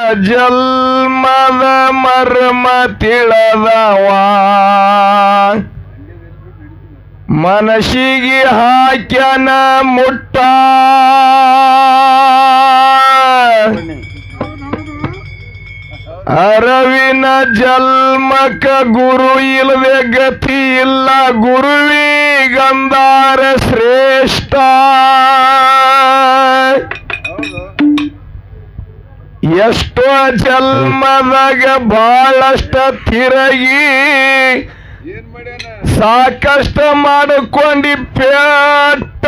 ಜಲ್ಮದ ಮರ್ಮ ತಿಳದವ. ಮನಸ್ಸಿಗೆ ಹಾಕ್ಯನ ಮುಟ್ಟ. ಅರವಿನ ಜಲ್ಮಕ ಗುರು ಇಲ್ಲದೆ ಗತಿ ಇಲ್ಲ. ಗುರುವಿಗಂದಾರ ಶ್ರೇಷ್ಠ. ಎಷ್ಟೋ ಜನ್ಮದಾಗ ಬಹಳಷ್ಟ ತಿರಗಿ ಸಾಕಷ್ಟ ಮಾಡಿಕೊಂಡಿ ಪೇಟ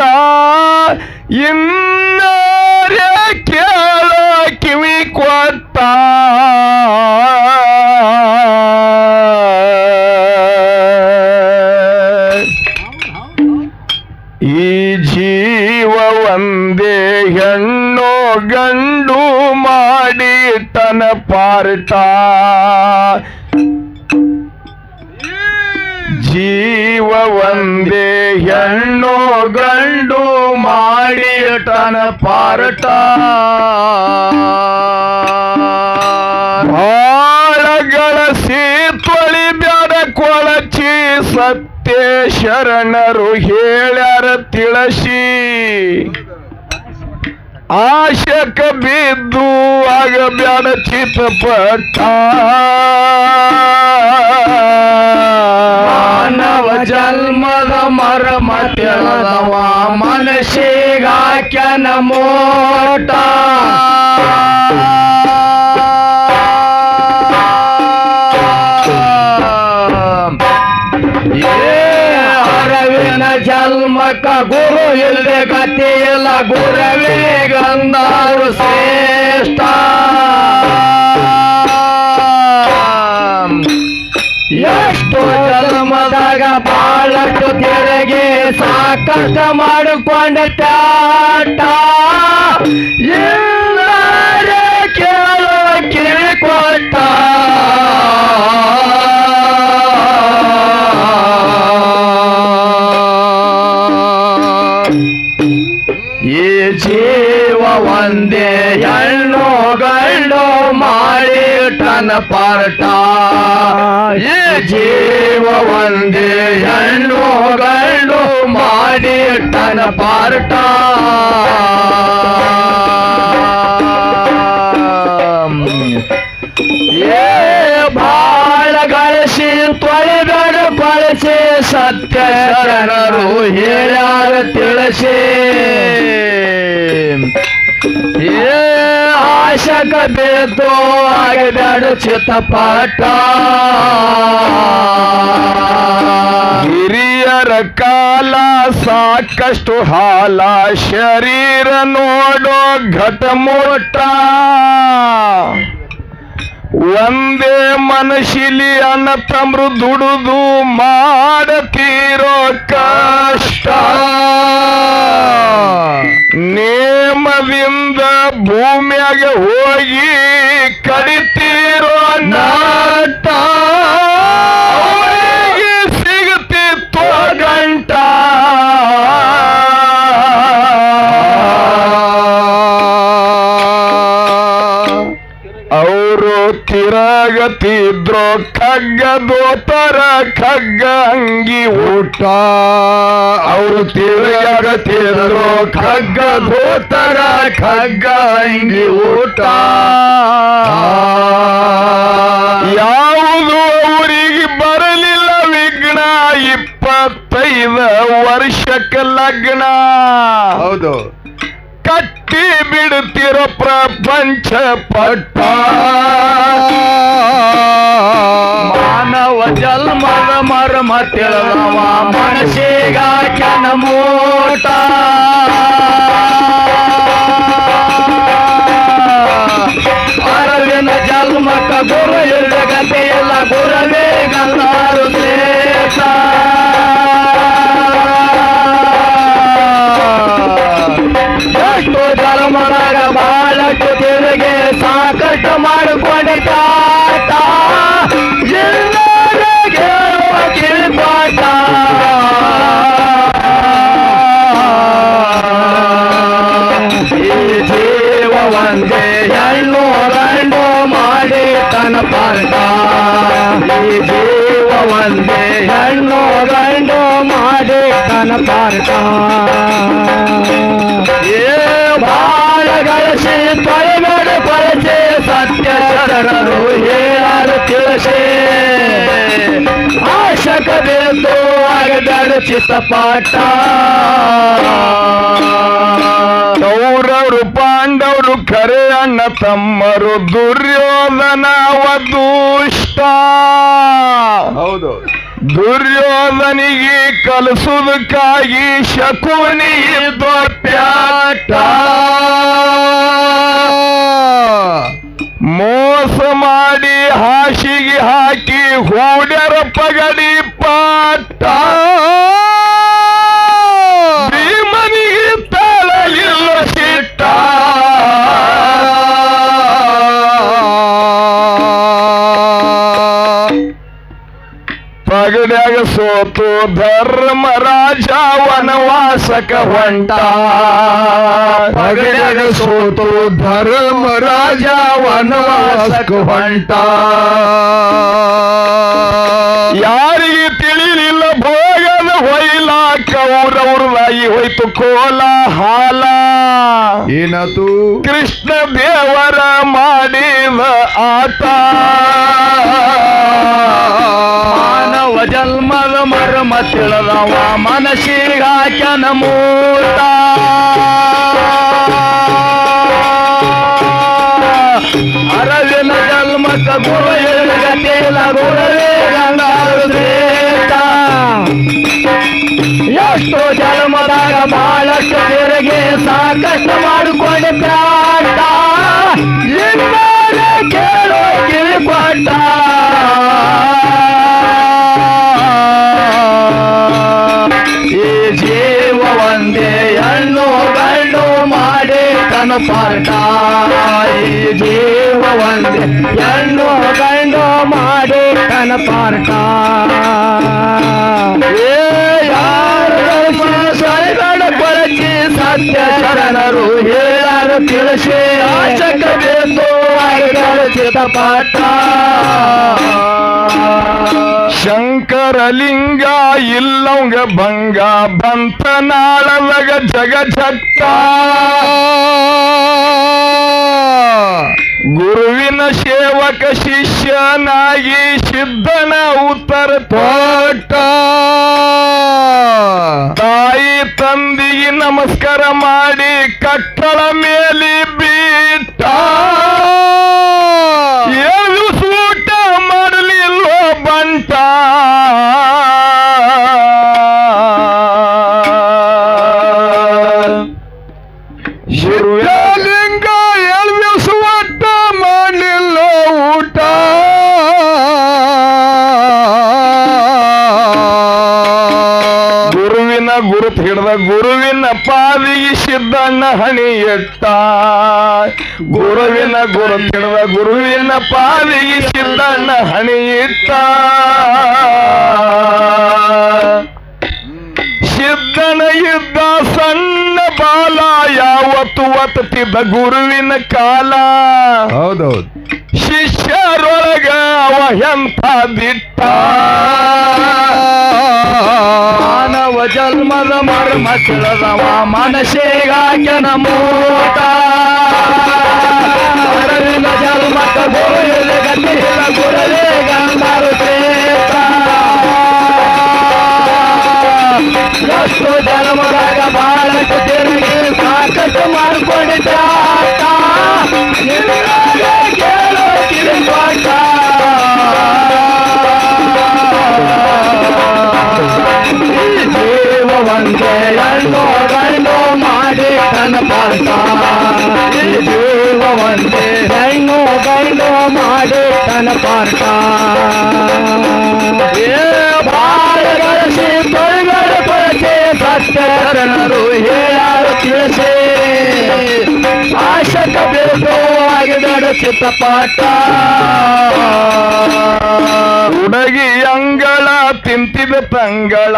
ಇನ್ನೇ ಕೇಳೋ ಕಿವಿ ಕೊಟ್ಟ. ಪಾರ್ಟ ಜೀವ ಒಂದೇ ಹೆಣ್ಣು ಗಂಡು ಮಾಡಿ ತನ ಪಾರ್ಟ ಬಾಳ ಗಳಸಿ ತೊಳಿ ಬ್ಯಾಡ ಕೊಳಚಿ ಸತ್ಯ ಶರಣರು ಹೇಳ್ಯಾರ ತಿಳಸಿ. ಆಶಕ ಬಿದ್ದು ಆಗ ಬ್ಯಾಡ ಚಿತ್ತಪಟ್ಟ. ಮಾನವ ಜನ್ಮದ ಮರ ತಿಳಿದವ ಮನಸ್ಸಿಗಾಕ್ಯನ ಮೋಟ. ಗುರು ಇಲ್ಲದೆ ಇಲ್ಲ ಗುರವೇ ಗಂಧಾರು ಶ್ರೇಷ್ಠ. ಎಷ್ಟು ಜನ್ಮದಾಗ ಬಾಳಷ್ಟು ತೆರಿಗೆ ಸಾಕಷ್ಟು ಮಾಡಿಕೊಂಡ ಟಾಟ ಟನ ಪಾರ್ಟ. ಈ ಜೀವ ಒಂದೇ ಹೆಣ್ಣು ಗಂಡು ಮಾಡಿ ತನ ಪಾರಟ. ಏ ಬಾಳ ಗಳಿಸಿ ಸತ್ಯ ಶರಣರು ಹೇಳ್ಯಾರ ತಿಳಿಸಿ. ಏ ಆಶಕ ಬೇತು ಆಗಬೇಡ ಚಿತ್ತಪಾಠ ಹಿರಿಯರ ಕಾಲ ಸಾಕಷ್ಟು ಹಾಲ ಶರೀರ ನೋಡೋ ಘಟಮೋಟ ಒಂದೇ ಮನಶಿಲಿ ಅನ್ನ ತಮ್ರು ದುಡುದು ಮಾಡತೀರೋ ಕಷ್ಟ. ನೇಮದಿಂದ ಭೂಮಿಯಾಗೆ ಹೋಗಿ ಕಡಿತೀರೋ ನಾಟ. ತಿರಗತಿದ್ರು ಖಗ್ಗ ದೋತರ ಖಗ್ಗ ಅಂಗಿ ಊಟ. ಅವರು ತಿರುಗತಿದ್ರು ಖಗ್ಗ ದೋತರ ಖಗ್ಗ ಅಂಗಿ ಊಟ. ಯಾವುದು ಅವರಿಗೆ ಬರಲಿಲ್ಲ ವಿಘ್ನ ಇಪ್ಪತ್ತೈದು ವರ್ಷಕ್ಕೆ ಲಗ್ನ. ಹೌದು. ಕಟ್ಟಿ ಬಿಡುತ್ತಿರೋ ಪ್ರಪಂಚ ಪಟ್ಟ. ಮಾನವ ಜನ್ಮದ ಮರ್ಮ ತಿಳಿದವ ಮನಸ್ಸಿಗಾಕ್ಯನ ಮೋಟ ಅರವಿನ ಜನ್ಮಕ ಗುರು ಇಲ್ಲ ಗತಿ ಇಲ್ಲ ಗುರವೇ ಗಂಧಾರು ಬೇಕು ಆಗದಡ ಚಿತ್ತಪಾಠ. ಕೌರವರು ಪಾಂಡವರು ಕರೆ ಅಣ್ಣ ತಮ್ಮರು ದುರ್ಯೋಧನವ ದುಷ್ಟ ಹೌದು. ದುರ್ಯೋಧನಿಗೆ ಕಲಿಸುವುದಕ್ಕಾಗಿ ಶಕುನಿ ಪ್ಯಾಟ. ಮೋಸ ಮಾಡಿ ಹಾಸಿಗೆ ಹಾಕಿ ಹೂಡ್ಯರ ಪಗಡಿ ಪಾಟ ಭೀಮನಿಗೆ ತಾಳಲಿಲ್ಲ ಸಿಟ್ಟ ಪಗಡ್ಯಾಗ ಸೋತು ಧರ್ಮರಾಜ ವನವಾಸಕ ಹೊಂಟ ಪಗಡ್ಯಾಗ ಸೋತು ಧರ್ಮರಾಜ ವನವಾಸಕ ಹೊಂಟ ಯಾರಿಗೆ ತಿಳಿಲಿಲ್ಲ ಭೋಗದ ಹೊಯ್ಲ ಕೌರವ್ರದಾಗಿ ಹೋಯ್ತು ಕೋಲ ಹಾಲ ಏನಾತು? ಕೃಷ್ಣ ದೇವರ ಮಾಡಿದ ಆತಾ ಮಾನವ ಜನ್ಮದ ಮರ್ಮ ತಿಳಿದವ ಮನಸ್ಸಿಗೆ ಹಾಕ್ಯನ ಎಷ್ಟು ಜನ್ಮದಾಗ ಬಹಳಷ್ಟು ಜನರಿಗೆ ಸಾಕಷ್ಟು ಮಾಡಿಕೊಂಡು ಪ್ರಾಣ. ಕೇಳೋ ಕಿವಿಕೊಟ್ಟ ಈ ಜೀವ ಒಂದೇ ಹೆಣ್ಣು ಗಂಡು ಮಾಡಿ ತನ್ನ ಈ ತಿಳಿಸಿ. ಶಂಕರಲಿಂಗ ಇಲ್ಲವಂಗ ಭಂಗ ಬಂತ ನಾಳವಗ ಜಗ ಜಟ್ಟ ಗುರುವಿನ ಸೇವಕ ಶಿಷ್ಯನಾಗಿ ಸಿದ್ಧನ ಉತ್ತರ ತೋಟ. ತಾಯಿ ತಂದಿಗೆ ನಮಸ್ಕಾರ ಮಾಡಿ ಕಟ್ಟಳ ಮೇಲೆ ಗುರುವಿನ ಗುರುತು ಹಿಡ್ದ ಗುರುವಿನ ಪಾಲಿಗೆ ಸಿದ್ದಣ್ಣ ಹಣಿ ಇಟ್ಟ. ಸಿದ್ದನ ಇದ್ದ ಸಣ್ಣ ಬಾಲ ಯಾವತ್ತು ಒತ್ತುತ್ತಿದ್ದ ಗುರುವಿನ ಕಾಲ. ಹೌದೌದು. ಶಿಷ್ಯರೊಳಗ ಅವ ಎಂಥ ದಿಟ್ಟ. ಮಾನವ ಜನ್ಮದ ಮರ್ಮ ತಿಳಿದವ ಮನಸ್ಸಿಗಾಕ್ಯನ ಮೂಟ. ಅರವಿನ ಜನ್ಮಕ ಗುರುವಿನ ಗತಿಯಿಲ್ಲ ಗುರುವೇ ಗಂಧರು ಶ್ರೇಷ್ಠ ಎಷ್ಟು ಜನ್ಮದಾಗ ಬಾಳಷ್ಟು ತಿರುಗಿ ಸಾಕಷ್ಟು ಮಾಡ್ಕೊಂಡಿದ್ದ ಕೇಳೋ ಕಿರಿಪಾಠ ಈ ಜೀವ ಒಂದೇ ಹೆಣ್ಣು ಗಂಡು ಮಾಡಿ ಕನಪಾಟ ಈ ಜೀವ ಒಂದೇ ಹೆಣ್ಣು ಗಂಡು ಮಾಡಿ ತನ ಏ ಬಾಳ ಗಳಿಸಿ ತೊಳೆಗಡೆ ಕೊರಚೆ ಸತ್ಯ ಶರಣರು ಹೇಳಲು ತಿಳಿಸಿ. ಆಶಕ ಬೇಕು ಆಗಿದಡ ಪಾಠ ಹುಡುಗಿ ಅಂಗಳ ತಿಂತಿದ ತಂಗಳ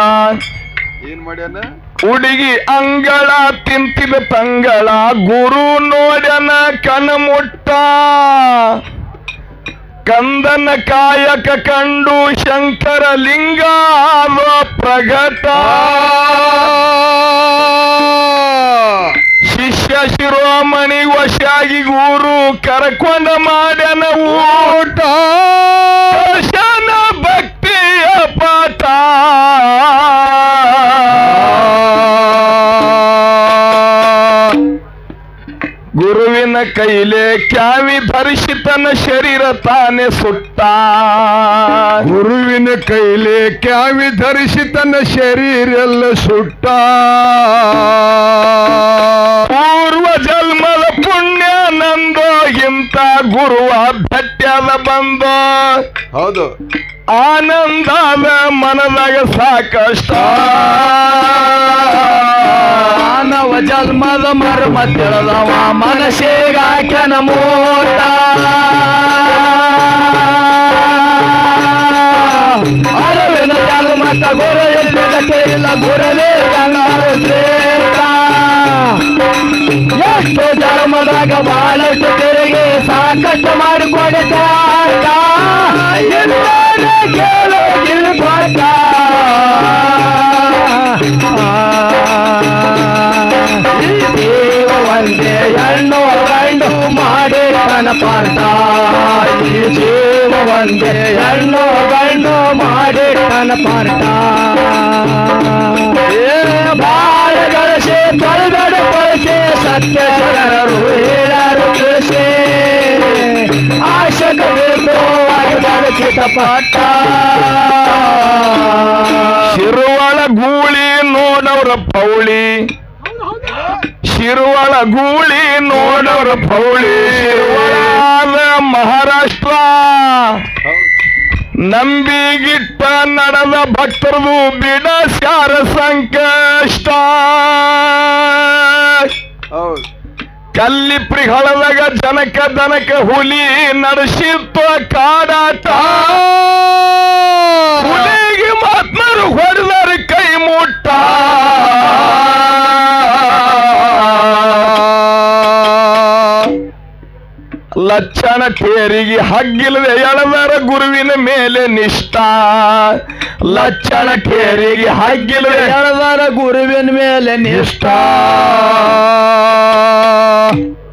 ಏನ್ ಮಾಡ್ಯಾನ? ಹುಡುಗಿ ಅಂಗಳ ತಿಂತಿದ ತಂಗಳ ಗುರು ನೋಡ್ಯನ ಮುಟ್ಟ ಕಂದನ ಕಾಯಕ ಕಂಡು ಶಂಕರ ಲಿಂಗ ಪ್ರಗಟ. ಶಿಷ್ಯ ಶಿರೋಮಣಿ ವಶಾಗಿ ಗುರು ಕರ್ಕೊಂಡ ಮಾಡ್ಯನ ಊಟ. ಶನ ಭಕ್ತಿಯ ಪಾಠ. ಗುರುವಿನ ಕೈಲೆ ಕ್ಯಾವಿ ಧರಿಸಿ ತನ್ನ ಶರೀರ ತಾನೆ ಸುಟ್ಟ. ಗುರುವಿನ ಕೈಲೆ ಕ್ಯಾವಿ ಧರಿಸಿ ತನ್ನ ಶರೀರ ಎಲ್ಲ ಸುಟ್ಟ. ಪೂರ್ವ ಜನ್ಮದ ಪುಣ್ಯ ನಂದೋ ಇಂತ ಗುರುವ ಭಟ್ಟ್ಯದ ಬಂದ. ಹೌದು. ಆನಂದದ ಮನದಾಗ ಸಾಕಷ್ಟ. ಜನ್ಮದ ಮರ್ಮ ತಿಳಿದವ ಮನಸ್ಸಿಗಾಕನ ಮೋಟ ಅರವಿನ ಜನ್ಮದ ಗುರು ಎಲ್ಲಿಗೆ ಇಲ್ಲ ಗುರವೇ ಗಂಗಾರು ಶ್ರೇಷ್ಠ ಎಷ್ಟು ಜನ್ಮದಾಗ ಬಹಳಷ್ಟು ತೆರಿಗೆ ಸಾಕಷ್ಟು ಮಾಡಿಕೊಡ್ತ ತನ ಪಾಠ ಈ ಜೀವ ಒಂದೇ ಹೆಣ್ಣು ಗಂಡು ಮಾಡಿ ತನ ಪಾಠ ಏ ಬಾಳ ಗಳಿಸಿ ತೊಳಗಡ ಬಳಸಿ ಸತ್ಯ ಶರಣರು ಹೇಳರು ತಿಳಿಸಿ ಆಶಕ ಬೇಕು ಆಗಿದ ಪಾಠ ಶಿರುವಳ ಗೂಳಿ ನೋಡವ್ರ ಪೌಳಿ ಶಿರುವಳ ಗೂಳಿ ನೋಡೋರು ಪೌಳಿ. ಮಹಾರಾಷ್ಟ್ರ. ನಂಬಿಗಿಟ್ಟ ನಡೆದ ಭಕ್ತರದು ಬಿಡಸ್ಯಾರ ಸಂಕಷ್ಟ. ಕಲ್ಲಿ ಪ್ರಿಹಳದಾಗ ಜನಕ ದನಕ ಹುಲಿ ನಡೆಸಿತ್ತು ಕಾಡಾಟ. ಹುಲಿಗೆ ಮಾತ್ಮರು ಹೊಡೆದಾರ ಕೈ ಮುಟ್ಟ. ಲಕ್ಷಣ ಕೇರಿಗೆ ಹಗ್ಗಿಲ್ಲದೆ ಎಳದಾರ ಗುರುವಿನ ಮೇಲೆ ನಿಷ್ಠ. ಲಕ್ಷಣ ಕೇರಿಗೆ ಹಗ್ಗಿಲ್ಲದೆ ಎಳದಾರ ಗುರುವಿನ ಮೇಲೆ ನಿಷ್ಠ.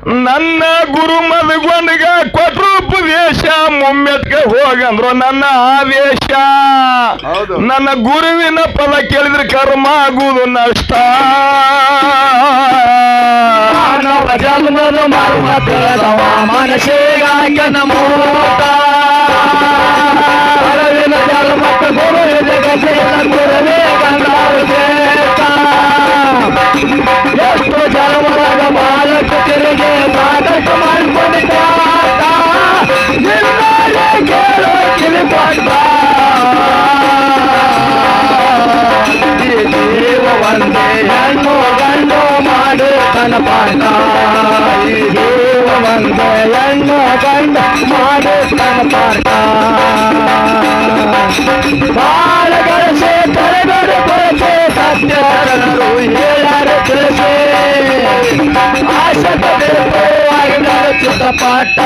ನನ್ನ ಗುರು ಮದಗೊಂಡಗ ಕೊಟ್ರು ಉಪದೇಶ ಮುಮ್ಮೆತ್ಕ ಹೋಗಂದ್ರು ನನ್ನ ಆವೇಶ. ಹೌದು. ನನ್ನ ಗುರುವಿನ ಪದ ಕೇಳಿದ್ರೆ ಕರ್ಮ ಆಗುವುದು ನಷ್ಟ. ಜನ್ಮದ ಮನಸ್ಸಿಗಾಕನ ಮೋಟ ಅರವಿನ ಜನ್ಮಕ್ಕ ಗುರು ಜಗತ್ತಿನ ಗುರುವೇ ಜೀವ ಒಂದೇ ಹೆಣ್ಣು ಗಂಡು ಮಾಡಿ ತನ್ನ ಪಾಠ ಈ ಜೀವ ಒಂದೇ ಹೆಣ್ಣು ಗಂಡು ಮಾಡಿ ತನ್ನ ಪಾಠ ಬಾಳ ಗಳಿಸಿ ತಲೆಗಡೆ ಕೊರತೆ ಸತ್ಯ ಶರಣರು ಹೇಳಾರು ತಿಳಿಸಿ ಆಶಕ ಬೇಕು ಆಗಿದ್ದಾರೆ ಚಿತ್ತ ಪಾಠ